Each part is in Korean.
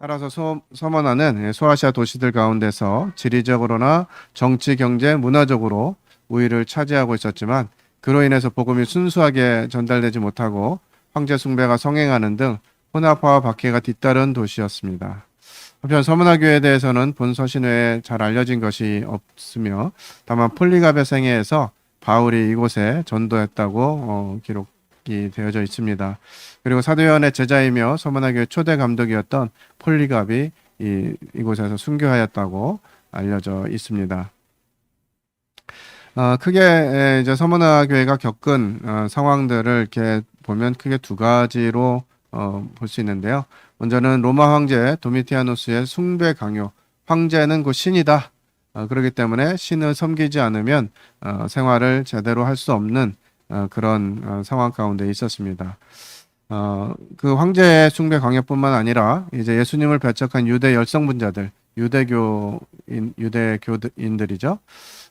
따라서 소, 서머나는 소아시아 도시들 가운데서 지리적으로나 정치, 경제, 문화적으로 우위를 차지하고 있었지만 그로 인해서 복음이 순수하게 전달되지 못하고 황제 숭배가 성행하는 등 혼합화와 박해가 뒤따른 도시였습니다. 한편 서문화 교회에 대해서는 본 서신 외에 잘 알려진 것이 없으며 다만 폴리갑의 생애에서 바울이 이곳에 전도했다고 어, 기록이 되어져 있습니다. 그리고 사도요한의 제자이며 서문화 교회 초대 감독이었던 폴리갑이 이, 이곳에서 순교하였다고 알려져 있습니다. 어, 크게 에, 이제 서문화 교회가 겪은 어, 상황들을 이렇게 보면 크게 두 가지로 어, 볼 수 있는데요. 먼저는 로마 황제 도미티아누스의 숭배 강요. 황제는 곧 신이다. 어, 그렇기 때문에 신을 섬기지 않으면 어, 생활을 제대로 할 수 없는 어, 그런 어, 상황 가운데 있었습니다. 어, 그 황제의 숭배 강요뿐만 아니라 이제 예수님을 배척한 유대 열성분자들, 유대교인 유대교인들이죠.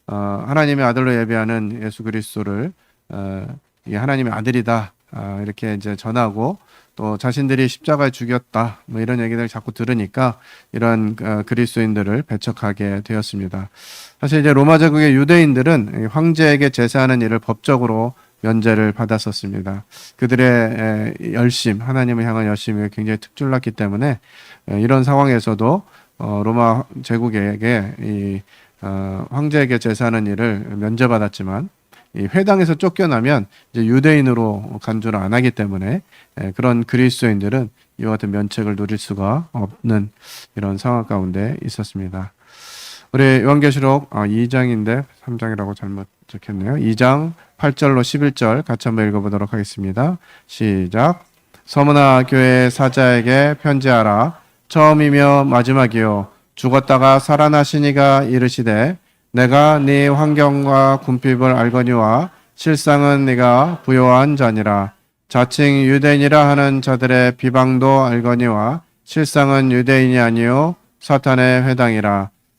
어, 하나님의 아들로 예배하는 예수 그리스도를 어, 이 하나님의 아들이다 아, 이렇게 이제 전하고 또 자신들이 십자가에 죽였다 뭐 이런 얘기를 자꾸 들으니까 이런 어, 그리스도인들을 배척하게 되었습니다. 사실 이제 로마 제국의 유대인들은 이 황제에게 제사하는 일을 법적으로 면제를 받았었습니다. 그들의 에, 열심, 하나님을 향한 열심이 굉장히 특출났기 때문에 에, 이런 상황에서도 어, 로마 제국에게 이 어, 황제에게 제사하는 일을 면제받았지만 이 회당에서 쫓겨나면 이제 유대인으로 간주를 안 하기 때문에 에, 그런 그리스도인들은 이와 같은 면책을 누릴 수가 없는 이런 상황 가운데 있었습니다. 우리 요한계시록 2장인데 3장이라고 잘못 적혔네요. 2장 8절로 11절 같이 한번 읽어보도록 하겠습니다. 시작. 서문화 교회 사자에게 편지하라. 처음이며 마지막이요. 죽었다가 살아나시니가 이르시되 내가 네 환경과 궁핍을 알거니와 실상은 네가 부요한 자니라. 자칭 유대인이라 하는 자들의 비방도 알거니와 실상은 유대인이 아니요 사탄의 회당이라.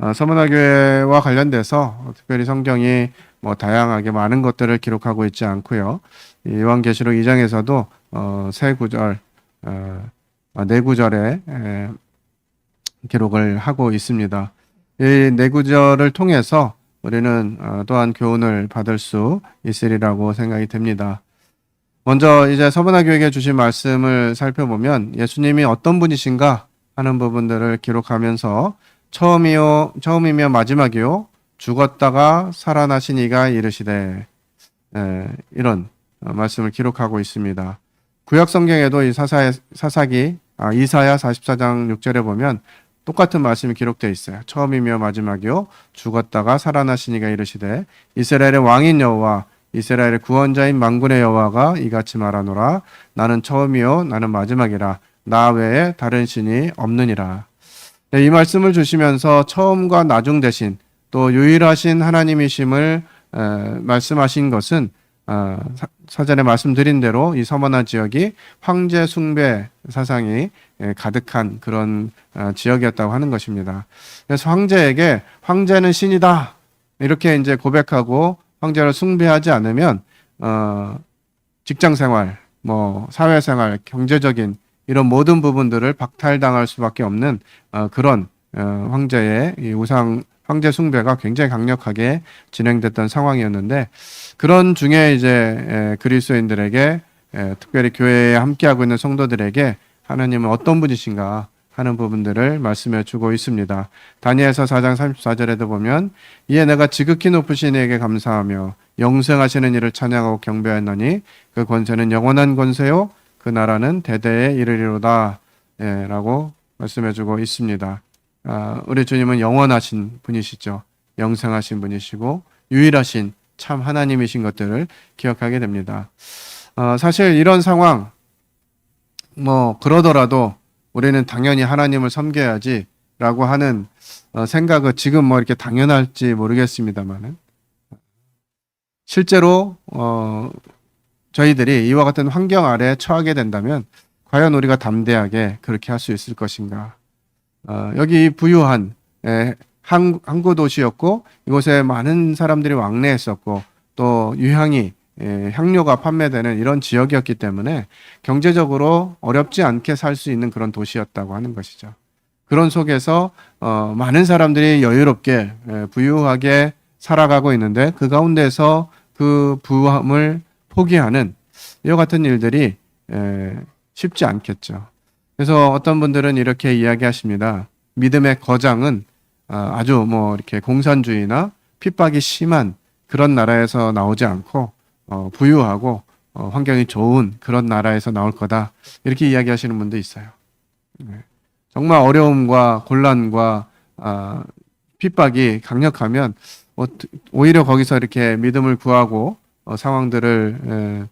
어, 서문화 교회와 관련돼서 특별히 성경이 뭐 다양하게 많은 것들을 기록하고 있지 않고요. 이 요한계시록 2장에서도 어, 세 구절, 어, 아, 네 구절에 에, 기록을 하고 있습니다. 이 네 구절을 통해서 우리는 어, 또한 교훈을 받을 수 있으리라고 생각이 됩니다. 먼저 이제 서문화 교회에 주신 말씀을 살펴보면 예수님이 어떤 분이신가 하는 부분들을 기록하면서 처음이요 처음이며 마지막이요 죽었다가 살아나신 이가 이르시되 에, 이런 어, 말씀을 기록하고 있습니다. 구약 성경에도 이 사사 사사기 아, 이사야 44장 6절에 보면 똑같은 말씀이 기록되어 있어요. 처음이며 마지막이요 죽었다가 살아나신 이가 이르시되 이스라엘의 왕인 여호와 이스라엘의 구원자인 만군의 여호와가 이같이 말하노라 나는 처음이요 나는 마지막이라 나 외에 다른 신이 없느니라. 네, 이 말씀을 주시면서 처음과 나중 대신 또 유일하신 하나님이심을 에, 말씀하신 것은 어, 사- 사전에 말씀드린 대로 이 서머나 지역이 황제 숭배 사상이 에, 가득한 그런 어, 지역이었다고 하는 것입니다. 그래서 황제에게 황제는 신이다 이렇게 이제 고백하고 황제를 숭배하지 않으면 어, 직장 생활, 뭐 사회 생활, 경제적인 이런 모든 부분들을 박탈당할 수밖에 없는 어, 그런 어, 황제의 이 우상 황제 숭배가 굉장히 강력하게 진행됐던 상황이었는데 그런 중에 이제 에, 그리스도인들에게 에, 특별히 교회에 함께하고 있는 성도들에게 하나님은 어떤 분이신가 하는 부분들을 말씀해 주고 있습니다. 다니엘서 4장 34절에도 보면 이에 내가 지극히 높으신 이에게 감사하며 영생하시는 이를 찬양하고 경배하노니 그 권세는 영원한 권세요 그 나라는 대대에 이르리로다 예, 라고 말씀해 주고 있습니다. 아, 우리 주님은 영원하신 분이시죠. 영생하신 분이시고 유일하신 참 하나님이신 것들을 기억하게 됩니다. 어, 사실 이런 상황 뭐 그러더라도 우리는 당연히 하나님을 섬겨야지 라고 하는 어, 생각은 지금 뭐 이렇게 당연할지 모르겠습니다만은 실제로 어, 저희들이 이와 같은 환경 아래 처하게 된다면 과연 우리가 담대하게 그렇게 할 수 있을 것인가? 어, 여기 부유한 에, 항, 항구 도시였고 이곳에 많은 사람들이 왕래했었고 또 유향이 에, 향료가 판매되는 이런 지역이었기 때문에 경제적으로 어렵지 않게 살 수 있는 그런 도시였다고 하는 것이죠. 그런 속에서 어, 많은 사람들이 여유롭게 에, 부유하게 살아가고 있는데 그 가운데서 그 부함을 포기하는 이와 같은 일들이 에, 쉽지 않겠죠. 그래서 어떤 분들은 이렇게 이야기하십니다. 믿음의 거장은 아, 아주 뭐 이렇게 공산주의나 핍박이 심한 그런 나라에서 나오지 않고 어, 부유하고 어, 환경이 좋은 그런 나라에서 나올 거다 이렇게 이야기하시는 분도 있어요. 네. 정말 어려움과 곤란과 아, 핍박이 강력하면 어, 오히려 거기서 이렇게 믿음을 구하고 어, 상황들을 에,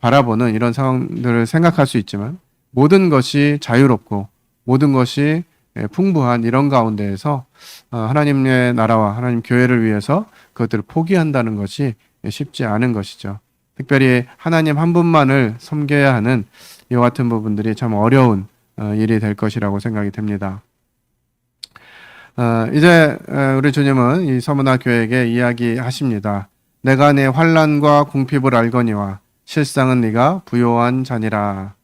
바라보는 이런 상황들을 생각할 수 있지만 모든 것이 자유롭고 모든 것이 에, 풍부한 이런 가운데에서 어, 하나님의 나라와 하나님 교회를 위해서 그것들을 포기한다는 것이 쉽지 않은 것이죠. 특별히 하나님 한 분만을 섬겨야 하는 이와 같은 부분들이 참 어려운 어, 일이 될 것이라고 생각이 됩니다. 어, 이제 어, 우리 주님은 이 서문화 교회에게 이야기하십니다. 내가 내 환란과 궁핍을 알거니와 실상은 네가 부요한 자니라.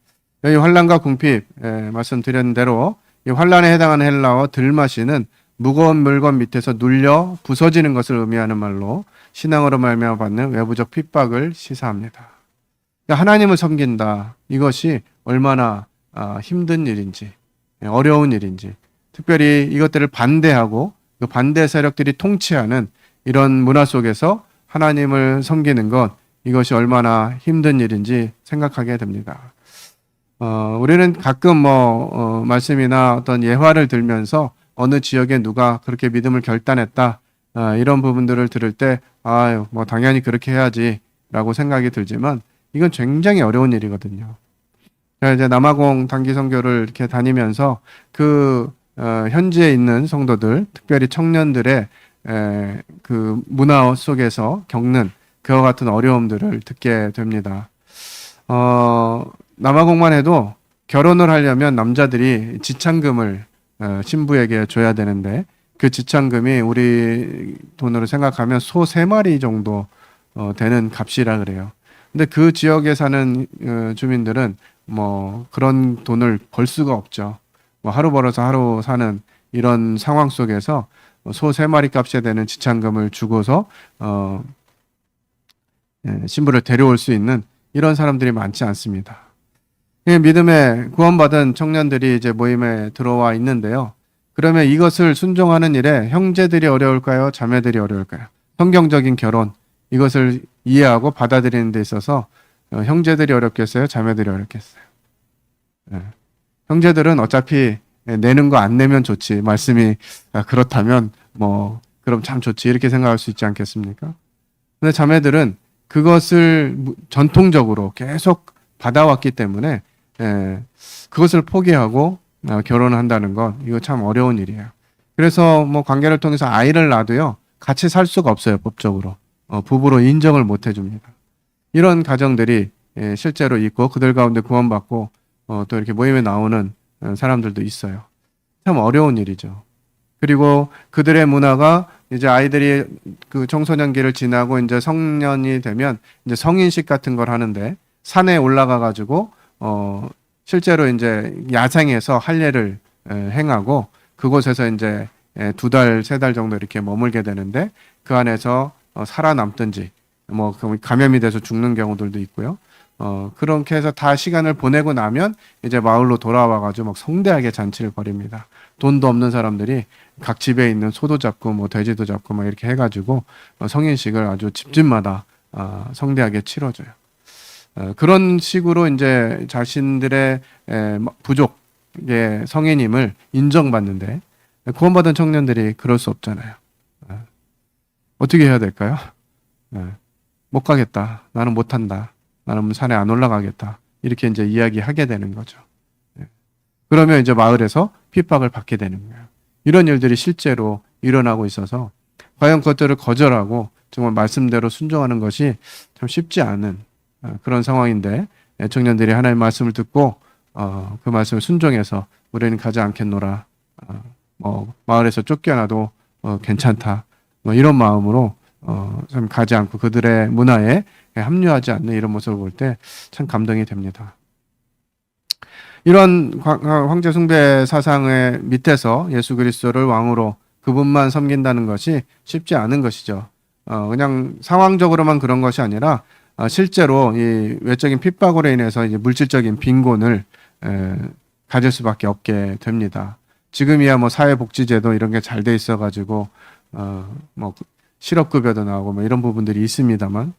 여기 환란과 궁핍 예, 말씀드린 대로 이 환란에 해당하는 헬라어 들마시는 무거운 물건 밑에서 눌려 부서지는 것을 의미하는 말로 신앙으로 말미암아 받는 외부적 핍박을 시사합니다. 그러니까 하나님을 섬긴다. 이것이 얼마나 아, 힘든 일인지 예, 어려운 일인지 특별히 이것들을 반대하고 그 반대 세력들이 통치하는 이런 문화 속에서 하나님을 섬기는 것 이것이 얼마나 힘든 일인지 생각하게 됩니다. 어, 우리는 가끔 뭐 어, 말씀이나 어떤 예화를 들면서 어느 지역에 누가 그렇게 믿음을 결단했다 아, 이런 부분들을 들을 때 아유 뭐 당연히 그렇게 해야지라고 생각이 들지만 이건 굉장히 어려운 일이거든요. 제가 이제 남아공 단기 선교를 이렇게 다니면서 그 어, 현지에 있는 성도들, 특별히 청년들의 에, 그 문화 속에서 겪는 그와 같은 어려움들을 듣게 됩니다. 어, 남아공만 해도 결혼을 하려면 남자들이 지참금을 어, 신부에게 줘야 되는데 그 지참금이 우리 돈으로 생각하면 소 세 마리 정도 어, 되는 값이라 그래요. 근데 그 지역에 사는 어, 주민들은 뭐 그런 돈을 벌 수가 없죠. 뭐 하루 벌어서 하루 사는 이런 상황 속에서 소 세 마리 값에 되는 지참금을 주고서 어, 예, 신부를 데려올 수 있는 이런 사람들이 많지 않습니다. 예, 믿음에 구원받은 청년들이 이제 모임에 들어와 있는데요. 그러면 이것을 순종하는 일에 형제들이 어려울까요? 자매들이 어려울까요? 성경적인 결혼 이것을 이해하고 받아들이는 데 있어서 어, 형제들이 어렵겠어요? 자매들이 어렵겠어요? 예. 형제들은 어차피 내는 거 안 내면 좋지. 말씀이 아, 그렇다면 뭐 그럼 참 좋지 이렇게 생각할 수 있지 않겠습니까? 근데 자매들은 그것을 무- 전통적으로 계속 받아왔기 때문에 예, 그것을 포기하고 어, 결혼을 한다는 건 이거 참 어려운 일이에요. 그래서 뭐 관계를 통해서 아이를 낳아도요 같이 살 수가 없어요 법적으로 어, 부부로 인정을 못 해줍니다. 이런 가정들이 예, 실제로 있고 그들 가운데 구원받고 어, 또 이렇게 모임에 나오는 어, 사람들도 있어요. 참 어려운 일이죠. 그리고 그들의 문화가 이제 아이들이 그 청소년기를 지나고 이제 성년이 되면 이제 성인식 같은 걸 하는데 산에 올라가 가지고 어 실제로 이제 야생에서 할례를 에, 행하고 그곳에서 이제 두 달, 세 달 정도 이렇게 머물게 되는데 그 안에서 어, 살아남든지 뭐 그럼 감염이 돼서 죽는 경우들도 있고요. 어 그렇게 해서 다 시간을 보내고 나면 이제 마을로 돌아와 가지고 막 성대하게 잔치를 벌입니다. 돈도 없는 사람들이 각 집에 있는 소도 잡고 뭐 돼지도 잡고 막 이렇게 해가지고 어, 성인식을 아주 집집마다 아, 성대하게 치러줘요. 어, 그런 식으로 이제 자신들의 에, 뭐, 부족의 성인임을 인정받는데 구원받은 청년들이 그럴 수 없잖아요. 어, 어떻게 해야 될까요? 어, 못 가겠다. 나는 못한다. 나는 산에 안 올라가겠다. 이렇게 이제 이야기하게 되는 거죠. 예. 그러면 이제 마을에서 핍박을 받게 되는 거예요. 이런 일들이 실제로 일어나고 있어서 과연 그것들을 거절하고 정말 말씀대로 순종하는 것이 참 쉽지 않은 어, 그런 상황인데 예, 청년들이 하나님의 말씀을 듣고 어, 그 말씀을 순종해서 우리는 가지 않겠노라. 어, 뭐 마을에서 쫓겨나도 어, 괜찮다. 뭐 이런 마음으로 어, 참 가지 않고 그들의 문화에 합류하지 않는 이런 모습을 볼 때 참 감동이 됩니다. 이런 과- 어, 황제 숭배 사상의 밑에서 예수 그리스도를 왕으로 그분만 섬긴다는 것이 쉽지 않은 것이죠. 어, 그냥 상황적으로만 그런 것이 아니라 어, 실제로 이 외적인 핍박으로 인해서 이제 물질적인 빈곤을 에, 가질 수밖에 없게 됩니다. 지금이야 뭐 사회복지제도 이런 게 잘 돼 있어가지고 어뭐 실업급여도 나오고 뭐 이런 부분들이 있습니다만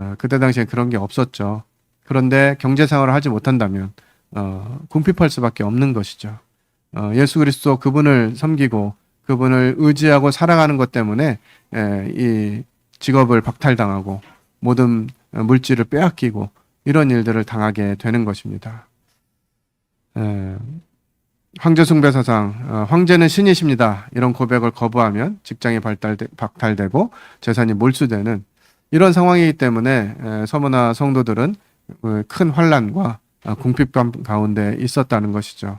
어, 그때 당시에 그런 게 없었죠. 그런데 경제 생활을 하지 못한다면 어, 궁핍할 수밖에 없는 것이죠. 어, 예수 그리스도 그분을 섬기고 그분을 의지하고 살아가는 것 때문에 에, 이 직업을 박탈당하고 모든 물질을 빼앗기고 이런 일들을 당하게 되는 것입니다. 에, 황제 숭배 사상, 어, 황제는 신이십니다. 이런 고백을 거부하면 직장이 발달되, 박탈되고 재산이 몰수되는 이런 상황이기 때문에 에, 서머나 성도들은 어, 큰 환란과 어, 궁핍감 가운데 있었다는 것이죠.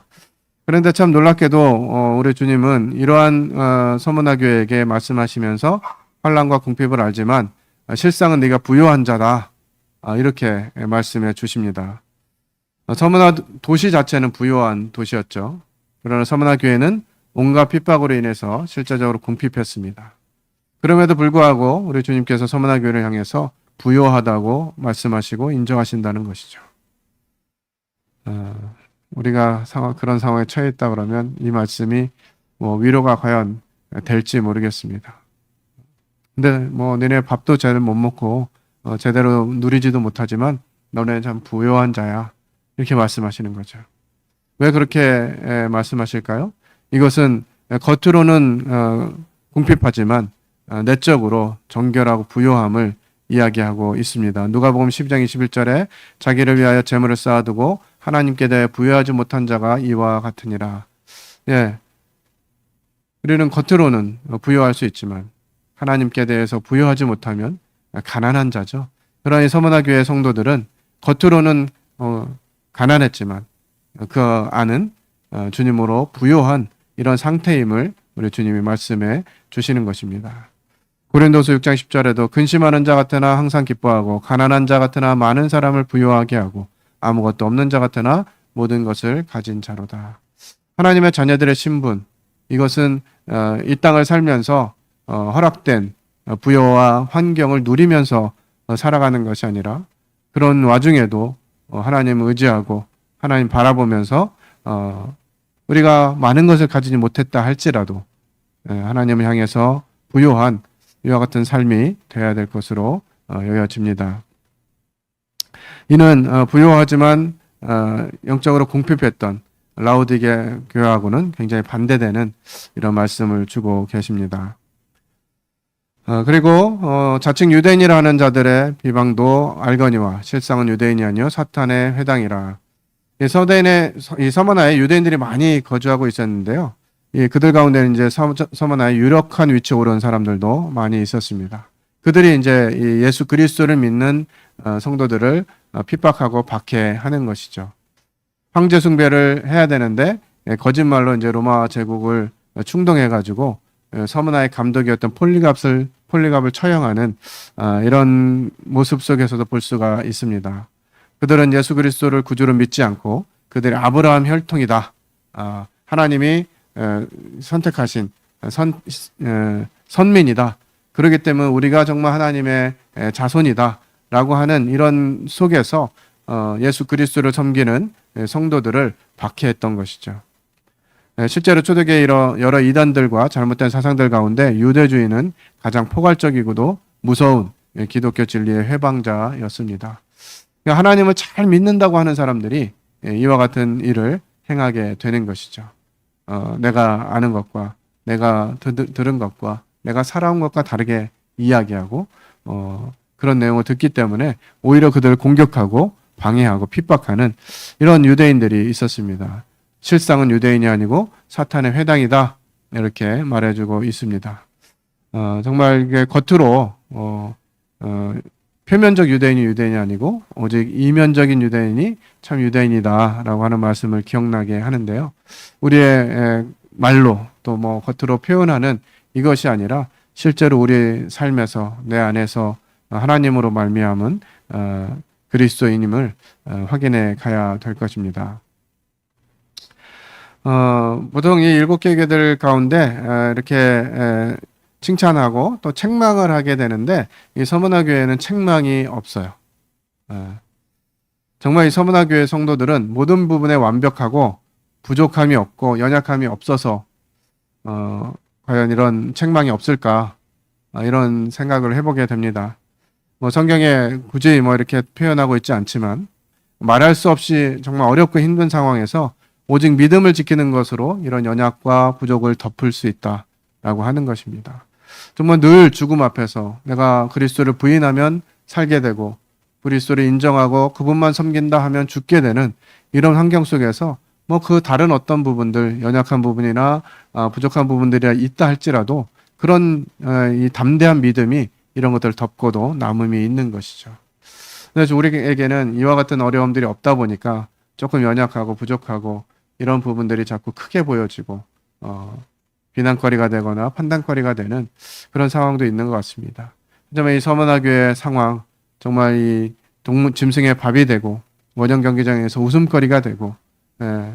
그런데 참 놀랍게도 어, 우리 주님은 이러한 어, 서머나 교회에게 말씀하시면서 환란과 궁핍을 알지만 아, 실상은 네가 부요한 자다 아, 이렇게 말씀해 주십니다. 어, 서머나 도시 자체는 부요한 도시였죠. 그러나 서머나 교회는 온갖 핍박으로 인해서 실제적으로 궁핍했습니다. 그럼에도 불구하고 우리 주님께서 서머나 교회를 향해서 부요하다고 말씀하시고 인정하신다는 것이죠. 어, 우리가 상황, 그런 상황에 처해 있다 그러면 이 말씀이 뭐 위로가 과연 될지 모르겠습니다. 근데 뭐 너네 밥도 제대로 못 먹고 어, 제대로 누리지도 못하지만 너네 참 부요한 자야 이렇게 말씀하시는 거죠. 왜 그렇게 에, 말씀하실까요? 이것은 겉으로는 어, 궁핍하지만 어, 내적으로 정결하고 부요함을 이야기하고 있습니다. 누가복음 12장 21절에 자기를 위하여 재물을 쌓아두고 하나님께 대해 부여하지 못한 자가 이와 같으니라. 예. 우리는 겉으로는 부여할 수 있지만 하나님께 대해서 부여하지 못하면 가난한 자죠. 그러니 서문화 교회 성도들은 겉으로는 어, 가난했지만 그 안은 어, 주님으로 부요한 이런 상태임을 우리 주님이 말씀해 주시는 것입니다. 고린도서 6장 10절에도 근심하는 자 같으나 항상 기뻐하고 가난한 자 같으나 많은 사람을 부요하게 하고 아무것도 없는 자 같으나 모든 것을 가진 자로다. 하나님의 자녀들의 신분 이것은 어, 이 땅을 살면서 어, 허락된 어, 부여와 환경을 누리면서 어, 살아가는 것이 아니라 그런 와중에도 어, 하나님을 의지하고 하나님 바라보면서 어, 우리가 많은 것을 가지지 못했다 할지라도 예, 하나님을 향해서 부요한 이와 같은 삶이 되어야 될 것으로 어, 여겨집니다. 이는 어, 부요하지만 어, 영적으로 궁핍했던 라우디게 교회하고는 굉장히 반대되는 이런 말씀을 주고 계십니다. 어, 그리고 어, 자칭 유대인이라 하는 자들의 비방도 알거니와 실상은 유대인이 아니요 사탄의 회당이라. 이 서대인의 이 서머나에 유대인들이 많이 거주하고 있었는데요. 이 그들 가운데는 이제 서- 서머나에 유력한 위치에 오른 사람들도 많이 있었습니다. 그들이 이제 이 예수 그리스도를 믿는 어, 성도들을 어, 핍박하고 박해하는 것이죠. 황제 숭배를 해야 되는데 예, 거짓말로 이제 로마 제국을 충동해 가지고 서문화의 감독이었던 폴리갑을 폴리갑을 처형하는 아, 이런 모습 속에서도 볼 수가 있습니다. 그들은 예수 그리스도를 구주로 믿지 않고 그들이 아브라함 혈통이다. 아, 하나님이 에, 선택하신 선 에, 선민이다. 그렇기 때문에 우리가 정말 하나님의 에, 자손이다 라고 하는 이런 속에서 어, 예수 그리스도를 섬기는 에, 성도들을 박해했던 것이죠. 에, 실제로 초대교회 여러, 이단들과 잘못된 사상들 가운데 유대주의는 가장 포괄적이고도 무서운 예, 기독교 진리의 해방자였습니다. 그러니까 하나님을 잘 믿는다고 하는 사람들이 예, 이와 같은 일을 행하게 되는 것이죠. 어, 내가 아는 것과 내가 드, 들은 것과 내가 살아온 것과 다르게 이야기하고 어, 그런 내용을 듣기 때문에 오히려 그들을 공격하고 방해하고 핍박하는 이런 유대인들이 있었습니다. 실상은 유대인이 아니고 사탄의 회당이다. 이렇게 말해주고 있습니다. 어, 정말 이게 겉으로 어, 어, 표면적 유대인이 유대인이 아니고 오직 이면적인 유대인이 참 유대인이다라고 하는 말씀을 기억나게 하는데요. 우리의 에, 말로 또 뭐 겉으로 표현하는 이것이 아니라 실제로 우리 삶에서 내 안에서 하나님으로 말미암은 어, 그리스도인임을 어, 확인해 가야 될 것입니다. 어, 보통 이 일곱 개 교들 가운데 에, 이렇게 에, 칭찬하고 또 책망을 하게 되는데 이 서문화 교회는 책망이 없어요. 에, 정말 이 서문화 교회 성도들은 모든 부분에 완벽하고 부족함이 없고 연약함이 없어서 어, 과연 이런 책망이 없을까 아, 이런 생각을 해보게 됩니다. 뭐 성경에 굳이 뭐 이렇게 표현하고 있지 않지만 말할 수 없이 정말 어렵고 힘든 상황에서 오직 믿음을 지키는 것으로 이런 연약과 부족을 덮을 수 있다라고 하는 것입니다. 정말 늘 죽음 앞에서 내가 그리스도를 부인하면 살게 되고 그리스도를 인정하고 그분만 섬긴다 하면 죽게 되는 이런 환경 속에서 뭐 그 다른 어떤 부분들 연약한 부분이나 아, 부족한 부분들이 있다 할지라도 그런 어, 이 담대한 믿음이 이런 것들을 덮고도 남음이 있는 것이죠. 그래서 우리에게는 이와 같은 어려움들이 없다 보니까 조금 연약하고 부족하고 이런 부분들이 자꾸 크게 보여지고 어, 비난거리가 되거나 판단거리가 되는 그런 상황도 있는 것 같습니다. 하지만 이 서문화교회 상황 정말 이 동물 짐승의 밥이 되고 원형 경기장에서 웃음거리가 되고 예,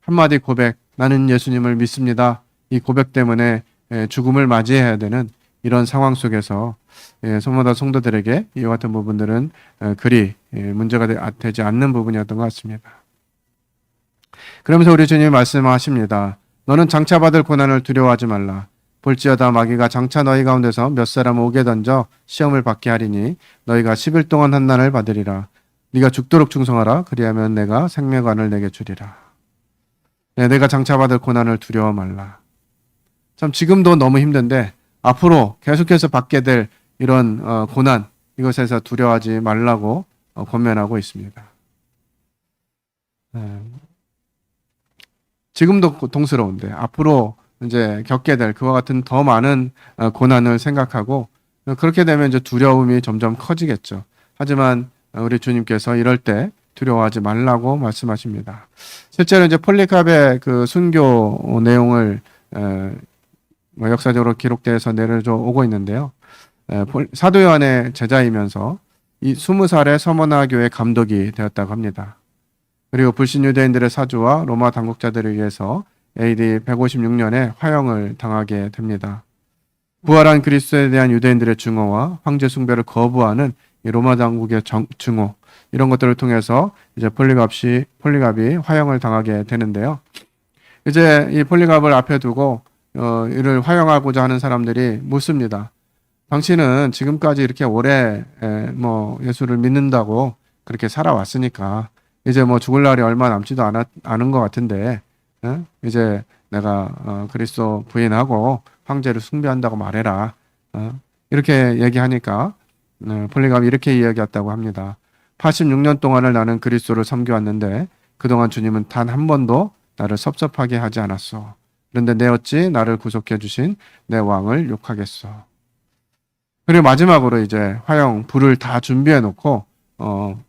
한마디 고백 나는 예수님을 믿습니다. 이 고백 때문에 예, 죽음을 맞이해야 되는 이런 상황 속에서 예, 소모다 성도들에게 이와 같은 부분들은 어, 그리 예, 문제가 되, 아, 되지 않는 부분이었던 것 같습니다. 그러면서 우리 주님이 말씀하십니다. 너는 장차 받을 고난을 두려워하지 말라. 볼지어다 마귀가 장차 너희 가운데서 몇 사람 오게 던져 시험을 받게 하리니 너희가 10일 동안 한난을 받으리라. 네가 죽도록 충성하라. 그리하면 내가 생명관을 내게 주리라. 네, 내가 장차 받을 고난을 두려워 말라. 참 지금도 너무 힘든데 앞으로 계속해서 받게 될 이런 어, 고난 이것에서 두려워하지 말라고 어, 권면하고 있습니다. 네. 지금도 고통스러운데 앞으로 이제 겪게 될 그와 같은 더 많은 어, 고난을 생각하고 어, 그렇게 되면 이제 두려움이 점점 커지겠죠. 하지만 어, 우리 주님께서 이럴 때 두려워하지 말라고 말씀하십니다. 실제로 이제 폴리캅의 그 순교 내용을 에, 뭐 역사적으로 기록돼서 내려져 오고 있는데요. 사도 요한의 제자이면서 이 스무 살에 서머나 교회 감독이 되었다고 합니다. 그리고 불신 유대인들의 사주와 로마 당국자들에 의해서 AD 156년에 화형을 당하게 됩니다. 부활한 그리스도에 대한 유대인들의 증오와 황제 숭배를 거부하는 이 로마 당국의 정- 증오 이런 것들을 통해서 이제 폴리갑이 폴리갑이 화형을 당하게 되는데요. 이제 이 폴리갑을 앞에 두고 어, 이를 화형하고자 하는 사람들이 묻습니다. 당신은 지금까지 이렇게 오래 에, 뭐 예수를 믿는다고 그렇게 살아왔으니까 이제 뭐 죽을 날이 얼마 남지도 않았, 않은 것 같은데 어? 이제 내가 어, 그리스도 부인하고 황제를 숭배한다고 말해라. 어? 이렇게 얘기하니까 어, 폴리갑이 이렇게 이야기했다고 합니다. 86년 동안을 나는 그리스도를 섬겨왔는데 그동안 주님은 단 한 번도 나를 섭섭하게 하지 않았어. 그런데 내 어찌 나를 구속해 주신 내 왕을 욕하겠어. 그리고 마지막으로 이제 화형 불을 다 준비해 놓고 어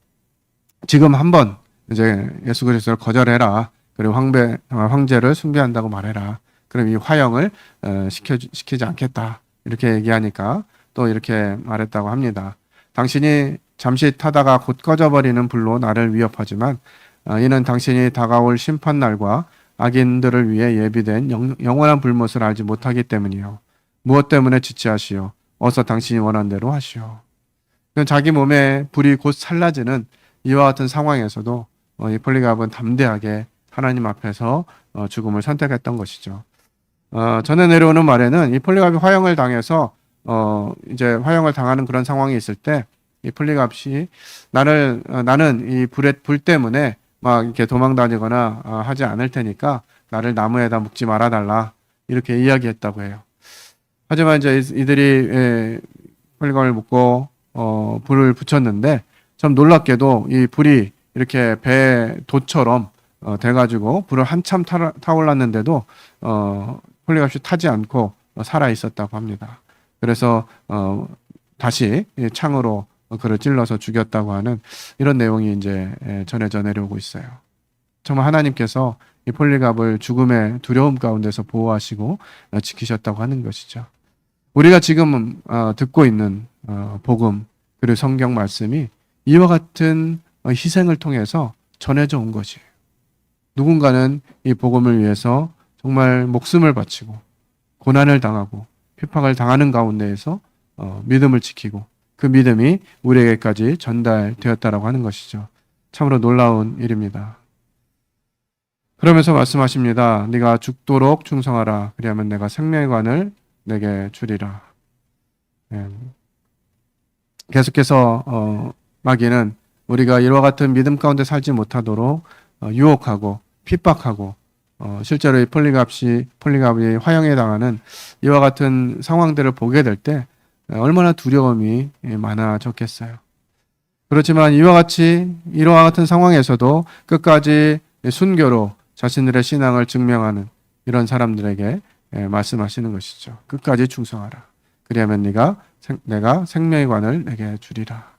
지금 한번 이제 예수 그리스도를 거절해라. 그리고 황배 어, 황제를 숭배한다고 말해라. 그럼 이 화형을 어, 시켜 시키지 않겠다. 이렇게 얘기하니까 또 이렇게 말했다고 합니다. 당신이 잠시 타다가 곧 꺼져버리는 불로 나를 위협하지만 어, 이는 당신이 다가올 심판 날과 악인들을 위해 예비된 영, 영원한 불못을 알지 못하기 때문이요. 무엇 때문에 지체하시오? 어서 당신이 원한 대로 하시오. 자기 몸에 불이 곧 살라지는 이와 같은 상황에서도 어, 이 폴리갑은 담대하게 하나님 앞에서 어, 죽음을 선택했던 것이죠. 어, 전에 내려오는 말에는 이 폴리갑이 화형을 당해서 어, 이제 화형을 당하는 그런 상황이 있을 때이 폴리갑이 나를 어, 나는 이 불에 불 때문에 막 이렇게 도망 다니거나 어, 하지 않을 테니까 나를 나무에다 묶지 말아 달라 이렇게 이야기했다고 해요. 하지만 이제 이- 이들이 예, 폴리갑을 묶고 어, 불을 붙였는데 참 놀랍게도 이 불이 이렇게 배 돛처럼 어, 돼가지고 불을 한참 타, 타올랐는데도 어, 폴리갑이 타지 않고 어, 살아 있었다고 합니다. 그래서 어, 다시 이 창으로 그를 찔러서 죽였다고 하는 이런 내용이 이제 예, 전해져 내려오고 있어요. 정말 하나님께서 이 폴리갑을 죽음의 두려움 가운데서 보호하시고 어, 지키셨다고 하는 것이죠. 우리가 지금 어, 듣고 있는 어, 복음 그리고 성경 말씀이 이와 같은 어, 희생을 통해서 전해져 온 것이에요. 누군가는 이 복음을 위해서 정말 목숨을 바치고 고난을 당하고 핍박을 당하는 가운데에서 어, 믿음을 지키고 그 믿음이 우리에게까지 전달되었다라고 하는 것이죠. 참으로 놀라운 일입니다. 그러면서 말씀하십니다. 네가 죽도록 충성하라. 그리하면 내가 생명의 관을 내게 주리라. 예. 계속해서 어, 마귀는 우리가 이와 같은 믿음 가운데 살지 못하도록 어, 유혹하고 핍박하고 어, 실제로 이 폴리갑이 폴리갑이 화형에 당하는 이와 같은 상황들을 보게 될 때 얼마나 두려움이 예, 많아졌겠어요. 그렇지만 이와 같이 이와 같은 상황에서도 끝까지 순교로 자신들의 신앙을 증명하는 이런 사람들에게 예, 말씀하시는 것이죠. 끝까지 충성하라. 그리하면 네가 생- 내가 생명의 관을 내게 주리라.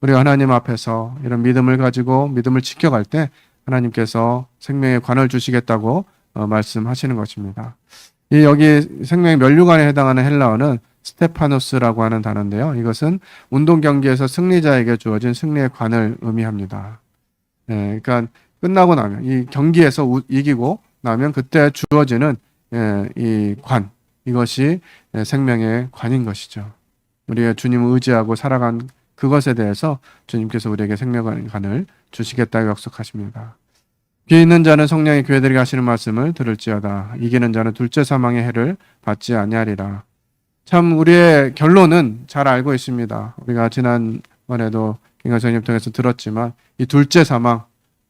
우리가 하나님 앞에서 이런 믿음을 가지고 믿음을 지켜갈 때 하나님께서 생명의 관을 주시겠다고 어, 말씀하시는 것입니다. 이 여기 생명의 면류관에 해당하는 헬라어는 스테파노스라고 하는 단어인데요. 이것은 운동 경기에서 승리자에게 주어진 승리의 관을 의미합니다. 예, 그러니까 끝나고 나면 이 경기에서 우- 이기고 나면 그때 주어지는 예, 이 관, 이것이 예, 생명의 관인 것이죠. 우리가 주님을 의지하고 살아간 그것에 대해서 주님께서 우리에게 생명의 관을 주시겠다고 약속하십니다. 귀 있는 자는 성령의 교회들이 하시는 말씀을 들을지어다. 이기는 자는 둘째 사망의 해를 받지 아니하리라. 참 우리의 결론은 잘 알고 있습니다. 우리가 지난번에도 김강선님 통해서 들었지만 이 둘째 사망,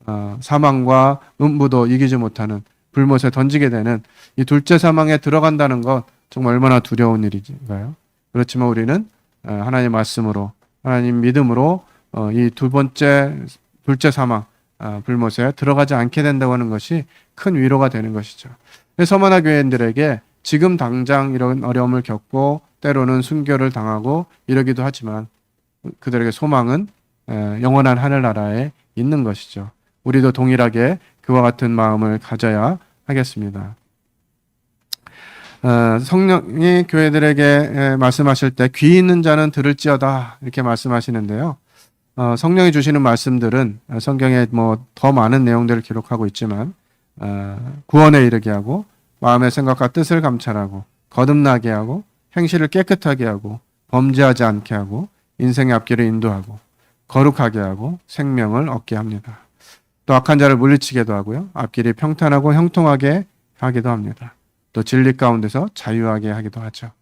어, 사망과 음부도 이기지 못하는 불못에 던지게 되는 이 둘째 사망에 들어간다는 것 정말 얼마나 두려운 일인가요? 그렇지만 우리는 어, 하나님 말씀으로 하나님 믿음으로 어, 이두 번째 둘째 사망 어, 불못에 들어가지 않게 된다고 하는 것이 큰 위로가 되는 것이죠. 서머나 교회인들에게 지금 당장 이런 어려움을 겪고 때로는 순교를 당하고 이러기도 하지만 그들에게 소망은 에, 영원한 하늘나라에 있는 것이죠. 우리도 동일하게 그와 같은 마음을 가져야 하겠습니다. 어, 성령이 교회들에게 에, 말씀하실 때 귀 있는 자는 들을지어다 이렇게 말씀하시는데요. 어, 성령이 주시는 말씀들은 어, 성경에 뭐 더 많은 내용들을 기록하고 있지만 어, 구원에 이르게 하고 마음의 생각과 뜻을 감찰하고 거듭나게 하고 행실을 깨끗하게 하고 범죄하지 않게 하고 인생의 앞길을 인도하고 거룩하게 하고 생명을 얻게 합니다. 또 악한 자를 물리치게도 하고요. 앞길이 평탄하고 형통하게 하기도 합니다. 또 진리 가운데서 자유하게 하기도 하죠.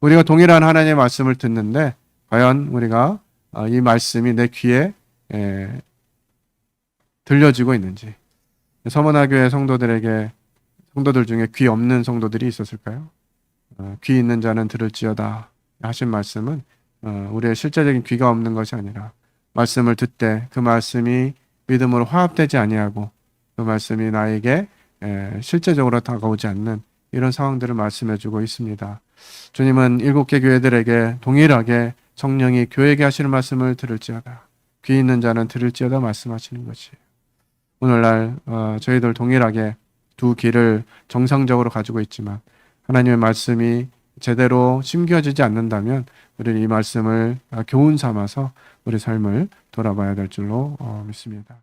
우리가 동일한 하나님의 말씀을 듣는데 과연 우리가 어, 이 말씀이 내 귀에 에, 들려지고 있는지 서문화교회 성도들에게 성도들 중에 귀 없는 성도들이 있었을까요? 어, 귀 있는 자는 들을지어다 하신 말씀은 어, 우리의 실제적인 귀가 없는 것이 아니라 말씀을 듣되 그 말씀이 믿음으로 화합되지 아니하고 그 말씀이 나에게 에, 실제적으로 다가오지 않는 이런 상황들을 말씀해 주고 있습니다. 주님은 일곱 개 교회들에게 동일하게 성령이 교회에게 하시는 말씀을 들을지어다. 귀 있는 자는 들을지어다 말씀하시는 것이에요. 오늘날 어, 저희들 동일하게 두 귀를 정상적으로 가지고 있지만 하나님의 말씀이 제대로 심겨지지 않는다면 우리는 이 말씀을 아, 교훈 삼아서 우리 삶을 돌아봐야 될 줄로 어, 믿습니다.